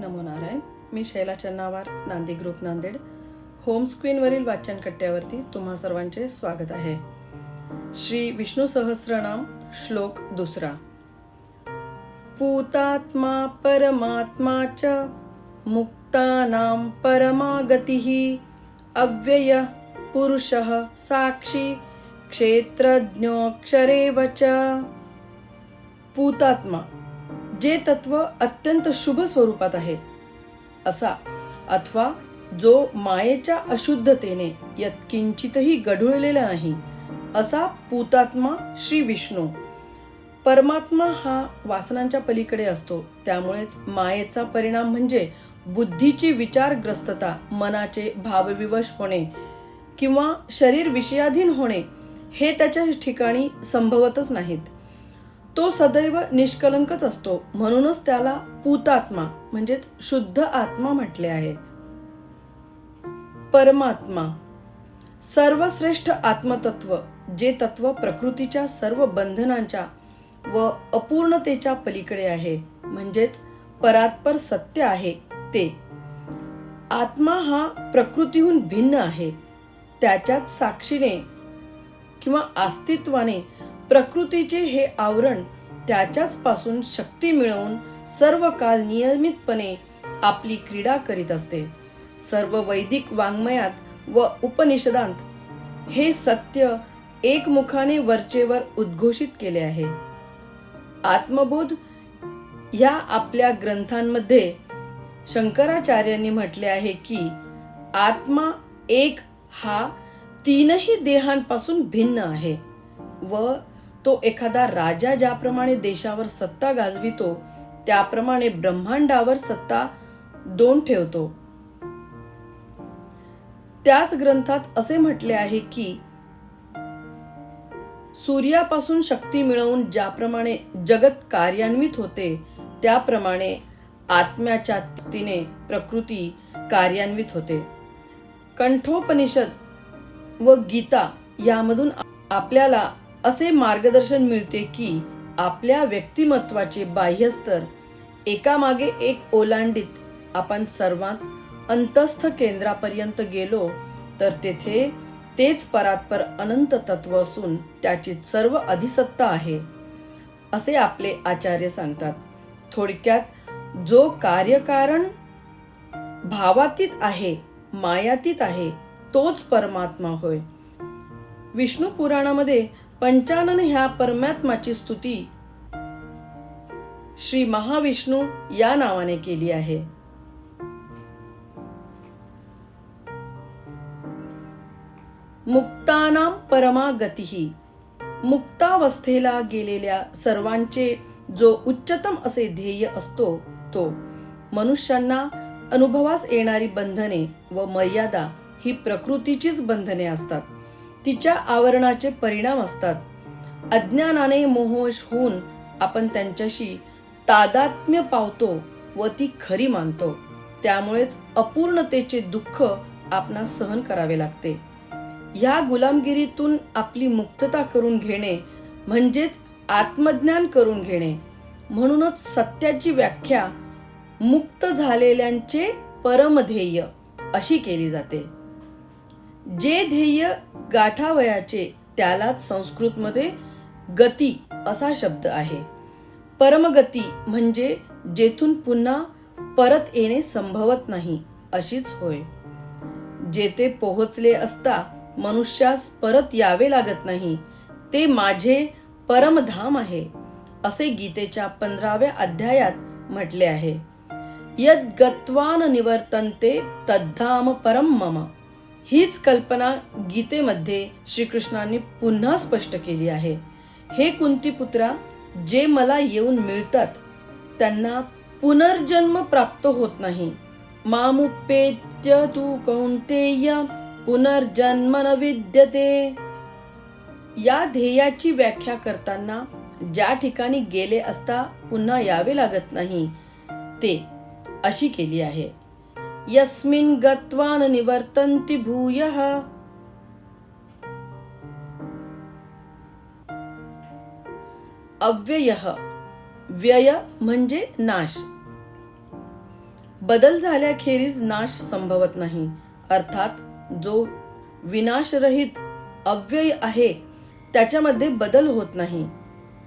नमो नारायण. मी Shaila Channawar Nandi group Nanded. Home स्क्रीनवरील वाचन कट्ट्यावरती तुम्हा सर्वांचे स्वागत आहे. श्री विष्णू सहस्रनाम श्लोक दुसरा. पूतात्मा परमात्मा च मुक्तानां परमागतिः अव्यय पुरुषः साक्षी क्षेत्रज्ञोक्षरेव च। पूतात्मा। जे तत्व अत्यंत शुभ स्वरूपात आहे असा अथवा जो मायेच्या अशुद्धतेने यत्किंचितही गढुळलेला नाही असा पूतात्मा श्री विष्णू. परमात्मा हा वासनांच्या पलीकडे असतो त्यामुळेच मायेचा परिणाम म्हणजे बुद्धीची विचारग्रस्तता मनाचे भावविवश होणे किंवा शरीर विषयाधीन होणे हे त्याच्या ठिकाणी संभवतच नाहीत. तो सदैव निष्कलंकच असतो. म्हणूनच त्याला पूतात्मा म्हणजेच शुद्ध आत्मा म्हटले आहे. परमात्मा. सर्वश्रेष्ठ आत्मतत्व जे तत्व प्रकृतीच्या सर्व बंधनांच्या व अपूर्णतेच्या पलीकडे आहे म्हणजेच परात्पर सत्य आहे ते. आत्मा हा प्रकृतीहून भिन्न आहे. त्याच्यात साक्षीने किंवा अस्तित्वाने प्रकृतीचे हे आवरण त्याच्याच पासून शक्ती मिळवून सर्व काल नियमितपणे आपली क्रीडा करीत असते. सर्व वैदिक वाङ्मयात व उपनिषदांत हे सत्य एकमुखाने वरचेवर उद्घोषित केले आहे. आत्मबोध या आपल्या ग्रंथांमध्ये शंकराचार्यांनी म्हटले आहे की आत्मा एक हा तीनही देहांपासून भिन्न आहे व तो एखादा राजा ज्याप्रमाणे देशावर सत्ता गाजवितो त्याप्रमाणे ब्रह्मांडावर सत्ता दोन ठेवतो. त्याच ग्रंथात असे म्हटले आहे की सूर्यापासून शक्ती मिळवून ज्याप्रमाणे जगत कार्यान्वित होते त्याप्रमाणे आत्म्याच्या तिने प्रकृती कार्यान्वित होते. कंठोपनिषद व गीता यामधून आपल्याला असे मार्गदर्शन मिळते की आपल्या व्यक्तिमत्वाचे बाह्यस्तर एकामागे एक ओलांडीत आपण सर्वात अंतस्थ केंद्रापर्यंत गेलो तर तेथे तेच परात्पर अनंत तत्व असून त्याची सर्व अधिसत्ता आहे असे आपले आचार्य सांगतात. थोडक्यात जो कार्यकारण भावातीत आहे मायातीत आहे तोच परमात्मा होय. विष्णू पुराणामध्ये पंचानन ह्या परमात्माची स्तुती. श्री महाविष्णू या नावाने केली आहे. मुक्तानाम परमागतीही. मुक्तावस्थेला गेलेल्या सर्वांचे जो उच्चतम असे ध्येय असतो तो मनुष्यांना अनुभवास येणारी बंधने व मर्यादा ही प्रकृतीचीच बंधने असतात. तिच्या आवरणाचे परिणाम असतात. अज्ञानाने मोहवश होऊन आपण त्यांच्याशी तादात्म्य पावतो व ती खरी मानतो. त्यामुळेच अपूर्णतेचे दुःख आपणास सहन करावे लागते. या गुलामगिरीतून आपली मुक्तता करून घेणे म्हणजेच आत्मज्ञान करून घेणे. म्हणूनच सत्याची व्याख्या मुक्त झालेल्यांचे परमध्येय अशी केली जाते. जे ध्येय गाठावयाचे त्यालाच संस्कृतमध्ये गती असा शब्द आहे. परमगती म्हणजे जेथून पुन्हा परत येणे संभवत नाही अशीच होय. जेथे पोहोचले असता मनुष्यास परत यावे लागत नाही ते माझे परमधाम आहे असे गीतेच्या पंधराव्या अध्यायात म्हटले आहे. यद गत्वान निवर्तन्ते तद्धाम परम मम. हीच कल्पना गीतेमध्ये श्रीकृष्णांनी पुन्हा स्पष्ट केली आहे. हे कुंती पुत्रा जे मला येऊन मिळतात त्यांना पुनर्जन्म प्राप्त होत नाही. मामुपेत्य तू कौंतेय पुनर्जन्म न विद्यते. या ध्येयाची व्याख्या करताना ज्या ठिकाणी गेले असता पुन्हा यावे लागत नाही ते अशी केली आहे. यस्मिन् गत्वान निवर्तन्ति भूयः। अव्यय। व्यय म्हणजे नाश। बदल झाल्याखेरीज नाश संभवत नाही। अर्थात जो विनाशरहित अव्यय आहे त्याच्यामध्ये बदल होत नाही।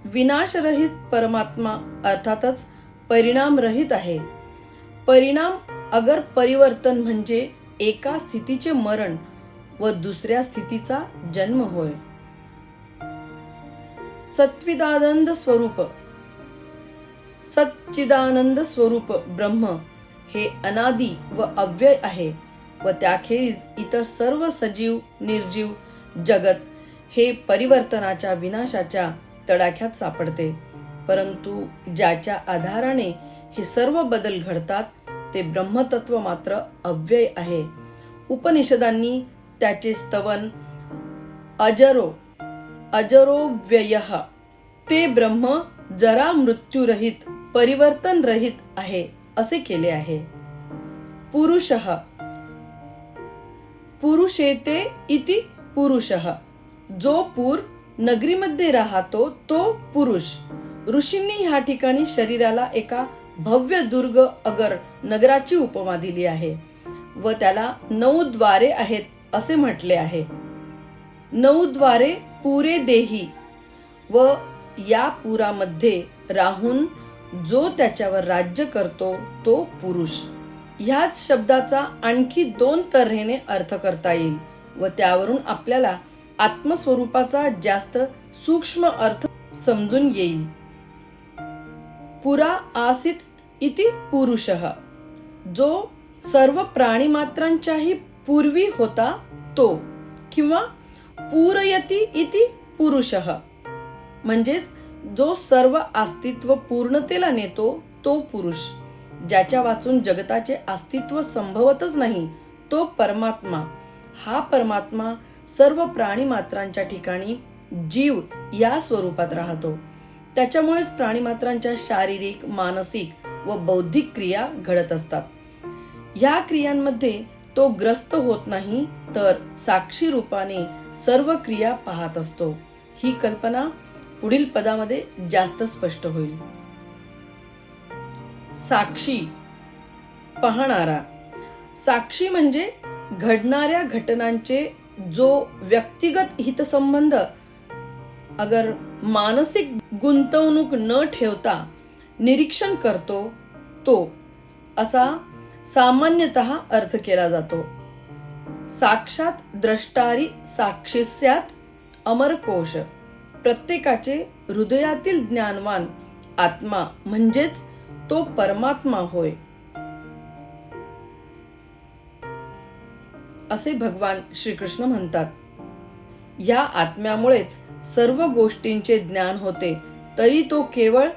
विनाशरहित परमात्मा अर्थातच परिणामरहित आहे। परिणाम अगर परिवर्तन म्हणजे एका स्थितीचे मरण व दुसऱ्या स्थितीचा जन्म होय. सत्विदानंद स्वरूप. सच्चिदानंद स्वरूप ब्रह्म हे अनादी व अव्यय आहे व त्याखेरीज इतर सर्व सजीव निर्जीव जगत हे परिवर्तनाच्या विनाशाच्या तडाख्यात सापडते. परंतु ज्याच्या आधाराने हे सर्व बदल घडतात ते ब्रह्मतत्व मात्र अव्यय आहे. उपनिषदांनी त्याचे स्तवन अजरो अजरो व्यय ते ब्रह्म जरा मृत्यूरहित परिवर्तन रहित आहे असे केले आहे. पुरुष पुरुषेते इति पुरुष जो पूर नगरीमध्ये राहतो तो पुरुष. ऋषींनी ह्या ठिकाणी शरीराला एका भव्य दुर्ग अगर नगराची उपमा दिली आहे व त्याला नऊ द्वारे आहेत असे म्हटले आहे. नऊ द्वारे पुरे देही व या पुरामध्ये राहून जो त्याच्यावर राज्य करतो तो पुरुष. ह्याच शब्दाचा आणखी दोन तऱ्हेने अर्थ करता येईल व त्यावरून आपल्याला आत्मस्वरूपाचा जास्त सूक्ष्म अर्थ समजून येईल. पुरा आसित इति पुरुष। जो सर्व प्राणीमात्रांच्याही पूर्वी होता तो किंवा पूरयती इति पुरुष। म्हणजेच जो सर्व अस्तित्व पूर्णतेला नेतो तो पुरुष। ज्याच्या वाचून जगताचे अस्तित्व संभवतच नाही तो परमात्मा। हा परमात्मा सर्व प्राणी मात्रांच्या ठिकाणी जीव या स्वरूपात राहतो। त्याच्यामुळेच प्राणीमात्रांच्या शारीरिक मानसिक व बौद्धिक क्रिया घडत असतात. ह्या क्रियांमध्ये तो ग्रस्त होत नाही तर साक्षी रूपाने सर्व क्रिया पाहत असतो. ही कल्पना पुढील पदामध्ये जास्त स्पष्ट होईल. साक्षी पाहणारा. साक्षी म्हणजे घडणाऱ्या घटनांचे जो व्यक्तिगत हितसंबंध अगर मानसिक गुंतवणूक न ठेवता निरीक्षण करतो तो. असा सामान्यतः अर्थ केला जातो. साक्षात द्रष्टारी साक्षिस्यात अमरकोश प्रत्येकाचे हृदयातील ज्ञानवान आत्मा म्हणजेच तो परमात्मा होय. असे भगवान श्रीकृष्ण म्हणतात. या आत्म्यामुळेच सर्व गोष्टींचे ज्ञान होते तरी तो केवळ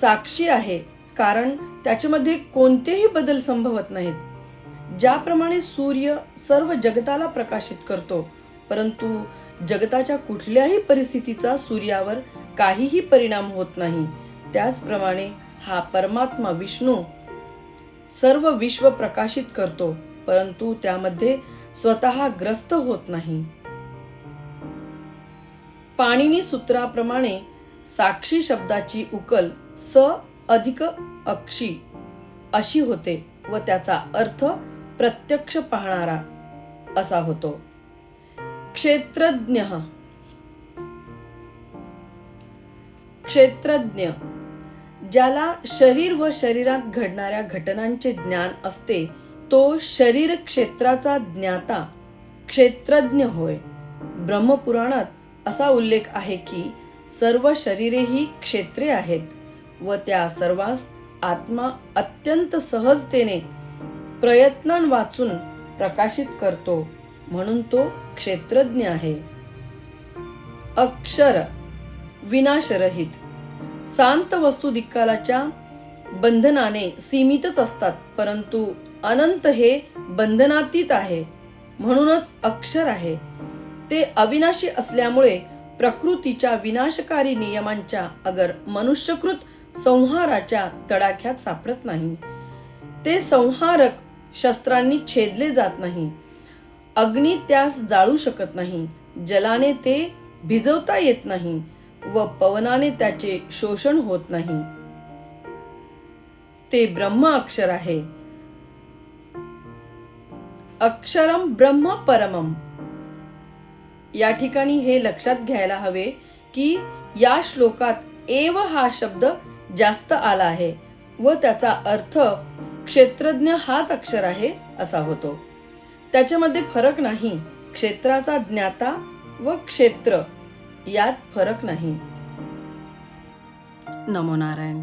साक्षी आहे कारण त्याच्यामध्ये कोणतेही बदल संभवत नाहीत. ज्याप्रमाणे सूर्य सर्व जगताला प्रकाशित करतो परंतु जगताच्या कुठल्याही परिस्थितीचा सूर्यावर काहीही परिणाम होत नाही. त्याचप्रमाणे हा परमात्मा विष्णू सर्व विश्व प्रकाशित करतो परंतु त्यामध्ये स्वतः ग्रस्त होत नाही. पाणिनी सूत्राप्रमाणे साक्षी शब्दाची उकल स अधिक अक्षी अशी होते व त्याचा अर्थ प्रत्यक्ष पाहणारा असा होतो. क्षेत्रज्ञ क्षेत्रज्ञ ज्याला शरीर व शरीरात घडणाऱ्या घटनांचे ज्ञान असते तो शरीर क्षेत्राचा ज्ञाता क्षेत्रज्ञ होय. ब्रह्मपुराणात असा उल्लेख आहे की सर्व शरीरे ही क्षेत्रे आहेत. व त्या सर्वांस आत्मा अत्यंत सहजतेने प्रयत्न वाचून प्रकाशित करतो म्हणून तो क्षेत्रज्ञ आहे. अक्षर विनाशरहित. शांत वस्तू दिक्कालाच्या बंधनाने सीमितच असतात परंतु अनंत हे बंधनातीत आहे म्हणूनच अक्षर आहे. ते अविनाशी असल्यामुळे प्रकृतीच्या विनाशकारी नियमांच्या अगर मनुष्यकृत संहाराच्या तडाख्यात सापडत नाही. ते संहारक शस्त्रांनी छेदले जात नाही. अग्नी त्यास जाळू शकत नाही. जलाने ते भिजवता येत नाही व पवनाने त्याचे शोषण होत नाही. ते ब्रह्म अक्षर आहे. अक्षरम ब्रह्म परमम. या ठिकाणी हे लक्षात घ्यायला हवे की या श्लोकात एव हा शब्द जास्त आला आहे व त्याचा अर्थ क्षेत्रज्ञ हाच अक्षर आहे असा होतो. त्याच्यामध्ये फरक नाही क्षेत्राचा ज्ञाता व क्षेत्र यात फरक नाही. नमो नारायण.